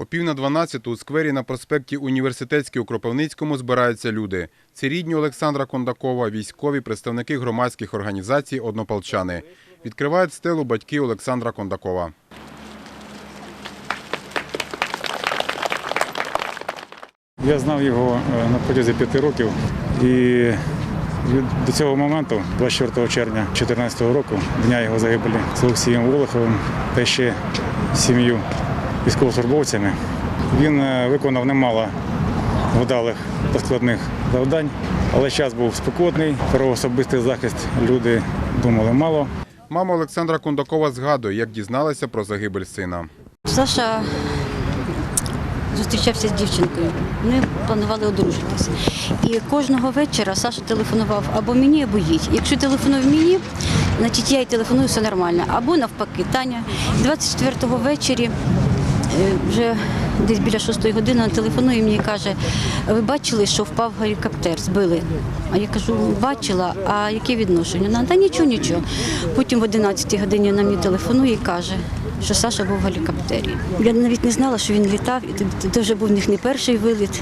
О пів на 12 у сквері на проспекті Університетській у Кропивницькому збираються люди. Це рідні Олександра Кондакова, військові, представники громадських організацій, однополчани. Відкривають стелу батьки Олександра Кондакова. Я знав його е, на протязі п'яти років і до цього моменту, 24 червня 2014 року, дня його загибелі з Олексієм Волоховим та ще сім'ю військовослужбовцями, він е, виконав немало вдалих та складних завдань, але час був спекотний, про особистий захист люди думали мало. Мама Олександра Кондакова згадує, як дізналася про загибель сина. Саша зустрічався з дівчинкою. Вони планували одружитися. І кожного вечора Саша телефонував або мені, або їй. Якщо телефонує мені, значить я їй телефоную, все нормально. Або навпаки, Таня. 24-го ввечері, вже десь біля 6 години, вона телефонує мені і каже, ви бачили, що впав гелікоптер, збили. А я кажу, бачила, а яке відношення? Вона, та нічого, нічого. Потім в 11 годині вона мені телефонує і каже, що Саша був в гелікоптері. Я навіть не знала, що він літав, і це вже був в них не перший виліт.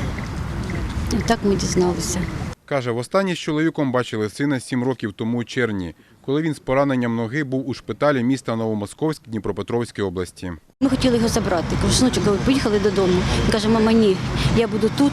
І так ми дізналися. Каже, востаннє з чоловіком бачили сина сім років тому у червні, коли він з пораненням ноги був у шпиталі міста Новомосковськ Дніпропетровської області. Ми хотіли його забрати. Кажу, синочок, поїхали додому. Він каже, мама, ні, я буду тут.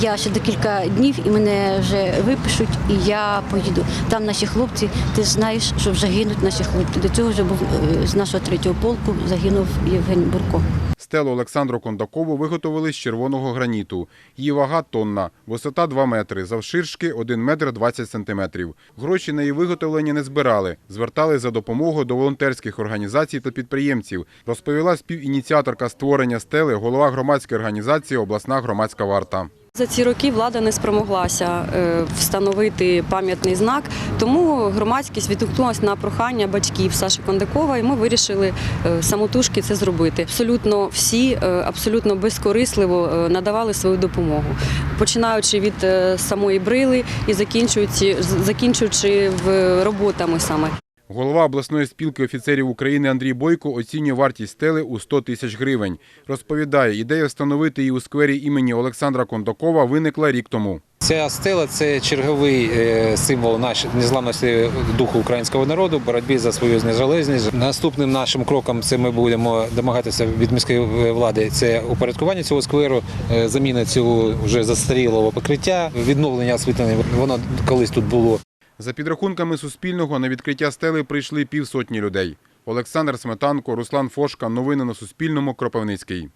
Я ще декілька днів і мене вже випишуть, і я поїду. Там наші хлопці, ти знаєш, що вже гинуть наші хлопці. До цього вже був е, з нашого третього полку загинув Євген Бурко. Стелу Олександру Кондакову виготовили з червоного граніту. Її вага тонна, висота 2 метри, завширшки 1 метр 20 сантиметрів. Гроші на її виготовлення не збирали. Звертали за допомогою до волонтерських організацій та підприємців, розповіла співініціаторка створення стели, голова громадської організації Обласна громадська варта. За ці роки влада не спромоглася е, встановити пам'ятний знак, тому громадськість відгукнулася на прохання батьків Саші Кондакова, і ми вирішили е, самотужки це зробити. Абсолютно всі, е, абсолютно безкорисливо надавали свою допомогу, починаючи від самої брили і закінчуючи, закінчуючи роботами саме. Голова обласної спілки офіцерів України Андрій Бойко оцінює вартість стели у 100 тисяч гривень. Розповідає, ідея встановити її у сквері імені Олександра Кондакова виникла рік тому. Ця стела це черговий е, символ нашої незламності духу українського народу, боротьби за свою незалежність. Наступним нашим кроком це ми будемо домагатися від міської влади. Це упорядкування цього скверу, е, заміна цього вже застарілого покриття, відновлення освітлення. Воно колись тут було. За підрахунками Суспільного на відкриття стели прийшли півсотні людей. Олександр Сметанко, Руслан Фошка. Новини на Суспільному. Кропивницький.